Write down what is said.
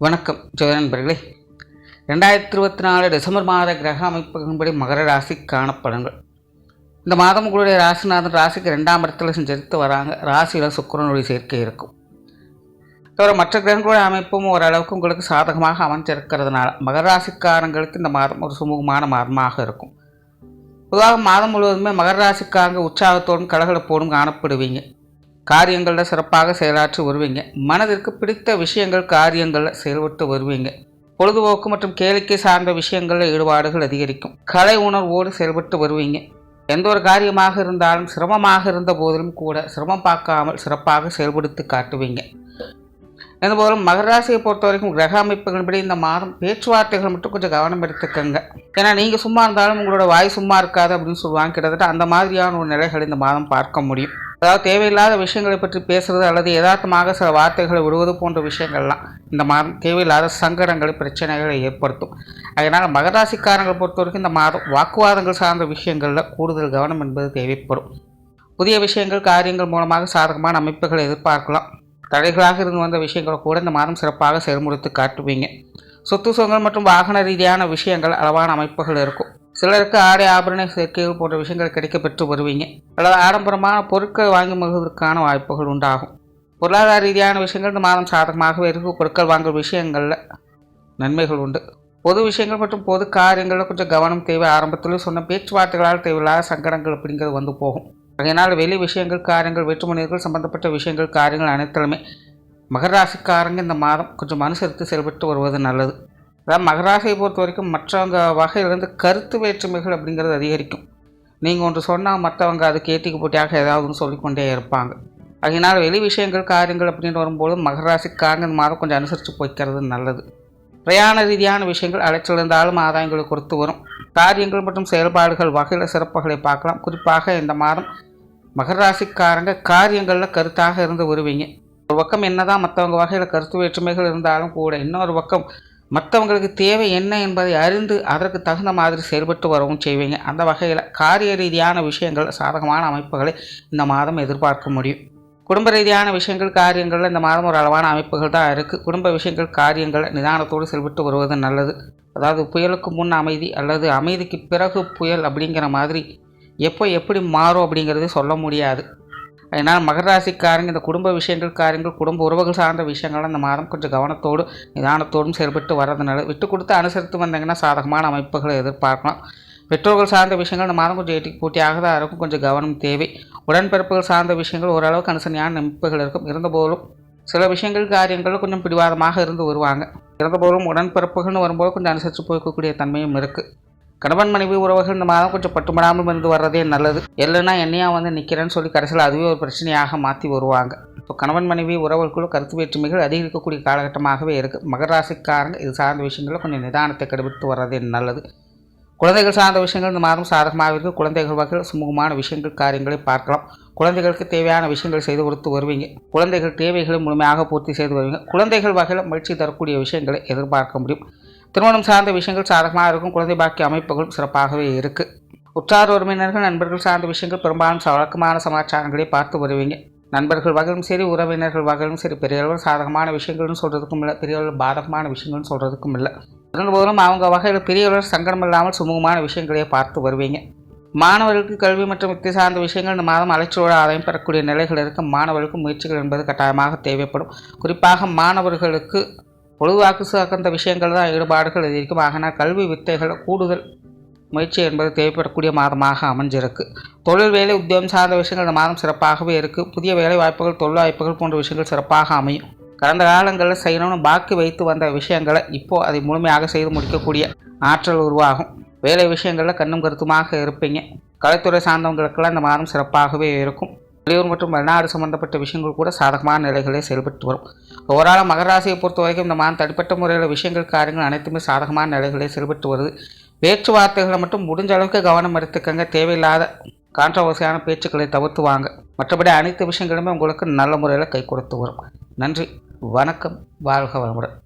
வணக்கம் ஜோதி ரெண்டாயிரத்தி இருபத்தி நாலு டிசம்பர் மாத கிரக அமைப்புகளின்படி மகர ராசிக்கான பலன்கள். இந்த மாதம் உங்களுடைய ராசிநாதன் ராசிக்கு ரெண்டாம் இடத்துல செஞ்சரித்து வராங்க. ராசியில் சுக்கரனுடைய சேர்க்கை இருக்கும். தவிர மற்ற கிரகங்களுடைய அமைப்பும் ஓரளவுக்கு உங்களுக்கு சாதகமாக அமைஞ்சிருக்கிறதுனால மகர ராசிக்காரங்களுக்கு இந்த மாதம் ஒரு சுமூகமான மாதமாக இருக்கும். பொதுவாக மாதம் முழுவதுமே மகர ராசிக்காரங்க உற்சாகத்தோடும் கலகலப்போடும் காணப்படுவீங்க. காரியங்களில் சிறப்பாக செயலாற்றி வருவீங்க. மனதிற்கு பிடித்த விஷயங்கள் காரியங்களில் செயல்பட்டு வருவீங்க. பொழுதுபோக்கு மற்றும் கேளிக்கை சார்ந்த விஷயங்களில் ஈடுபாடுகள் அதிகரிக்கும். கலை உணர்வோடு செயல்பட்டு வருவீங்க. எந்த ஒரு காரியமாக இருந்தாலும் சிரமமாக இருந்த போதிலும் கூட சிரமம் பார்க்காமல் சிறப்பாக செயல்படுத்தி காட்டுவீங்க. இதுபோலும் மகர மகராசியை பொறுத்த வரைக்கும் கிரக அமைப்புகளின்படி இந்த மாதம் பேச்சுவார்த்தைகள் மட்டும் கொஞ்சம் கவனம் எடுத்துக்கங்க. ஏன்னா நீங்கள் சும்மா இருந்தாலும் உங்களோட வாய் சும்மா இருக்காது அப்படின்னு சொல்லுவாங்க. கிட்டத்தட்ட அந்த மாதிரியான ஒரு நிலைகள் இந்த மாதம் பார்க்க முடியும். அதாவது தேவையில்லாத விஷயங்களை பற்றி பேசுறது அல்லது யதார்த்தமாக சில வார்த்தைகளை விடுவது போன்ற விஷயங்கள்லாம் இந்த மாதம் தேவையில்லாத சங்கடங்களை பிரச்சனைகளை ஏற்படுத்தும். அதனால் மகராசிக்காரங்களை பொறுத்த வரைக்கும் இந்த மாதம் வாக்குவாதங்கள் சார்ந்த விஷயங்களில் கூடுதல் கவனம் என்பது தேவைப்படும். புதிய விஷயங்கள் காரியங்கள் மூலமாக சாதகமான அமைப்புகளை எதிர்பார்க்கலாம். தடைகளாக இருந்து வந்த விஷயங்களை கூட இந்த மாதம் சிறப்பாக செயல்முறைத்து காட்டுவீங்க. சொத்து சுகங்கள் மற்றும் வாகன ரீதியான விஷயங்கள் அளவான அமைப்புகள் இருக்கும். சிலருக்கு ஆடை ஆபரண சேர்க்கைகள் போன்ற விஷயங்கள் கிடைக்க பெற்று வருவீங்க. அல்லது ஆடம்பரமான பொருட்கள் வாங்கி மகிழ்வதற்கான வாய்ப்புகள் உண்டாகும். பொருளாதார ரீதியான விஷயங்கள் இந்த மாதம் சாதகமாகவே இருக்கும் பொருட்கள் வாங்கும் விஷயங்களில் நன்மைகள் உண்டு. பொது விஷயங்கள் மற்றும் பொது காரியங்களில் கொஞ்சம் கவனம் தேவை. ஆரம்பத்தில் சொன்ன பேச்சுவார்த்தைகளால் தேவையில்லாத சங்கடங்கள் அப்படிங்கிறது வந்து போகும். அதனால் வெளி விஷயங்கள் காரியங்கள் வேற்றுமனிதர்கள் சம்பந்தப்பட்ட விஷயங்கள் காரியங்கள் அனைத்திலுமே மகராசிக்காரங்க இந்த மாதம் கொஞ்சம் அனுசரித்து செயல்பட்டு வருவது நல்லது. அதாவது மகராசியை பொறுத்த வரைக்கும் மற்றவங்க வகையிலிருந்து கருத்து வேற்றுமைகள் அப்படிங்கிறது அதிகரிக்கும். நீங்கள் ஒன்று சொன்னால் மற்றவங்க அதுக்கு ஏற்றிக்கு போட்டியாக ஏதாவதுன்னு சொல்லிக்கொண்டே இருப்பாங்க. அதனால் வெளி விஷயங்கள் காரியங்கள் அப்படின்னு வரும்போது மகராசிக்காரங்க இந்த மாதம் கொஞ்சம் அனுசரித்து போய்க்கிறது நல்லது. பிரயாண ரீதியான விஷயங்கள் அலைச்சல் இருந்தாலும் ஆதாயங்களை கொடுத்து வரும். காரியங்கள் மற்றும் செயல்பாடுகள் வகையில் சிறப்புகளை பார்க்கலாம். குறிப்பாக இந்த மாதம் மகராசிக்காரங்க காரியங்களில் கருத்தாக இருந்து வருவீங்க. ஒரு பக்கம் என்னதான் மற்றவங்க வகையில் கருத்து வேற்றுமைகள் இருந்தாலும் கூட இன்னொரு பக்கம் மற்றவங்களுக்கு தேவை என்ன என்பதை அறிந்து அதற்கு தகுந்த மாதிரி செயல்பட்டு வரவும் செய்வீங்க. அந்த வகையில் காரிய ரீதியான விஷயங்கள் சாதகமான அமைப்புகளை இந்த மாதம் எதிர்பார்க்க முடியும். குடும்ப ரீதியான விஷயங்கள் காரியங்களில் இந்த மாதம் ஒரு அளவான அமைப்புகள் தான் இருக்குது குடும்ப விஷயங்கள் காரியங்களை நிதானத்தோடு செயல்பட்டு வருவது நல்லது. அதாவது புயலுக்கு முன் அமைதி அல்லது அமைதிக்கு பிறகு புயல் அப்படிங்கிற மாதிரி எப்போ எப்படி மாறும் அப்படிங்கிறது சொல்ல முடியாது. அதனால் மகர ராசிக்காரங்க இந்த குடும்ப விஷயங்கள் காரியங்கள் குடும்ப உறவுகள் சார்ந்த விஷயங்கள் இந்த மாதம் கொஞ்சம் கவனத்தோடு நிதானத்தோடும் செயல்பட்டு வர்றதுனால விட்டு கொடுத்து அனுசரித்து வந்தீங்கன்னா சாதகமான அமைப்புகளை எதிர்பார்க்கலாம். பெற்றோர்கள் சார்ந்த விஷயங்கள் இந்த மாதம் கொஞ்சம் எட்டி போட்டியாக தான் இருக்கும். கொஞ்சம் கவனம் தேவை. உடன்பிறப்புகள் சார்ந்த விஷயங்கள் ஓரளவுக்கு அனுசரணையான அமைப்புகள் இருக்கும். இருந்தபோதும் சில விஷயங்கள் காரியங்கள் கொஞ்சம் பிடிவாதமாக இருந்து வருவாங்க. இருந்தபோதும் உடன்பிறப்புகள்னு வரும்போது கொஞ்சம் அனுசரித்து போய்க்கக்கூடிய தன்மையும் இருக்குது கணவன் மனைவி உறவுகள் இந்த மாதம் கொஞ்சம் பட்டுப்படாமல் இருந்து வர்றதே நல்லது. இல்லைன்னா என்னையா வந்து நிற்கிறேன்னு சொல்லி கடைசியில் அதுவே ஒரு பிரச்சனையாக மாற்றி வருவாங்க. இப்போ கணவன் மனைவி உறவுகளுக்குள்ள கருத்து வேற்றுமைகள் அதிகரிக்கக்கூடிய காலகட்டமாகவே இருக்குது மகர ராசிக்காரங்க இது சார்ந்த விஷயங்களில் கொஞ்சம் நிதானத்தை கடைபிடித்து வர்றதே நல்லது. குழந்தைகள் சார்ந்த விஷயங்கள் இந்த மாதம் சாதகமாக இருக்குது குழந்தைகள் வகையில் சுமூகமான விஷயங்கள் காரியங்களை பார்க்கலாம். குழந்தைகளுக்கு தேவையான விஷயங்கள் செய்து கொடுத்து வருவீங்க. குழந்தைகள் தேவைகளை முழுமையாக பூர்த்தி செய்து வருவீங்க. குழந்தைகள் வகையில் மகிழ்ச்சி தரக்கூடிய விஷயங்களை எதிர்பார்க்க முடியும். திருமணம் சார்ந்த விஷயங்கள் சாதகமாக இருக்கும். குழந்தை பாக்கிய அமைப்புகளும் சிறப்பாகவே இருக்குது உற்றார் உறவினர்கள் நண்பர்கள் சார்ந்த விஷயங்கள் பெரும்பாலும் வழக்கமான சமாச்சாரங்களை பார்த்து வருவீங்க. நண்பர்கள் வகையிலும் சரி உறவினர்கள் வகையிலும் சரி. பெரியவர்கள் சாதகமான விஷயங்கள்னு சொல்கிறதுக்கும் இல்லை பெரியவர்கள் பாதகமான விஷயங்கள்னு சொல்கிறதுக்கும் இல்லை. இருந்தபோதும் அவங்க வகையில் பெரியவர்கள் சங்கடம் இல்லாமல் சுமூகமான விஷயங்களையே பார்த்து வருவீங்க. மாணவர்களுக்கு கல்வி மற்றும் வித்தை சார்ந்த விஷயங்கள் இந்த மாதம் அலைச்சலோட ஆதாயம் பெறக்கூடிய நிலைகள் இருக்க மாணவர்களுக்கு முயற்சிகள் என்பது கட்டாயமாக தேவைப்படும். குறிப்பாக மாணவர்களுக்கு பொழுதுவாக்கு சார்ந்த விஷயங்கள் தான் ஈடுபாடுகள் இருக்கும் ஆகினால் கல்வி வித்தைகள் கூடுதல் முயற்சி என்பது தேவைப்படக்கூடிய மாதமாக அமைஞ்சிருக்கு. தொழில் வேலை உத்தியோகம் சார்ந்த விஷயங்கள் இந்த மாதம் சிறப்பாகவே இருக்குது புதிய வேலை வாய்ப்புகள் தொழில் வாய்ப்புகள் போன்ற விஷயங்கள் சிறப்பாக அமையும். கடந்த காலங்களில் செய்யணும்னு பாக்கி வைத்து வந்த விஷயங்களை இப்போது அதை முழுமையாக செய்து முடிக்கக்கூடிய ஆற்றல் உருவாகும். வேலை விஷயங்களில் கண்ணும் கருத்துமாக இருப்பீங்க. கலைத்துறை சார்ந்தவங்களுக்கெல்லாம் இந்த மாதம் சிறப்பாகவே இருக்கும். வெளியூர் மற்றும் வெளிநாடு சம்பந்தப்பட்ட விஷயங்கள் கூட சாதகமான நிலைகளே செயல்பட்டு வரும். ஓவரால் மகராசியை பொறுத்த வரைக்கும் இந்த மாதம் தனிப்பட்ட முறையில் விஷயங்கள் காரியங்கள் அனைத்துமே சாதகமான நிலைகளே செயல்பட்டு வருது. பேச்சுவார்த்தைகளை மட்டும் முடிஞ்ச அளவுக்கு கவனம் எடுத்துக்கங்க. தேவையில்லாத கான்ட்ரவர்சியான பேச்சுக்களை தவிர்த்து வாங்க. மற்றபடி அனைத்து விஷயங்களுமே உங்களுக்கு நல்ல முறையில் கை கொடுத்து வரும். நன்றி வணக்கம் வாழ்க வளமுடன்.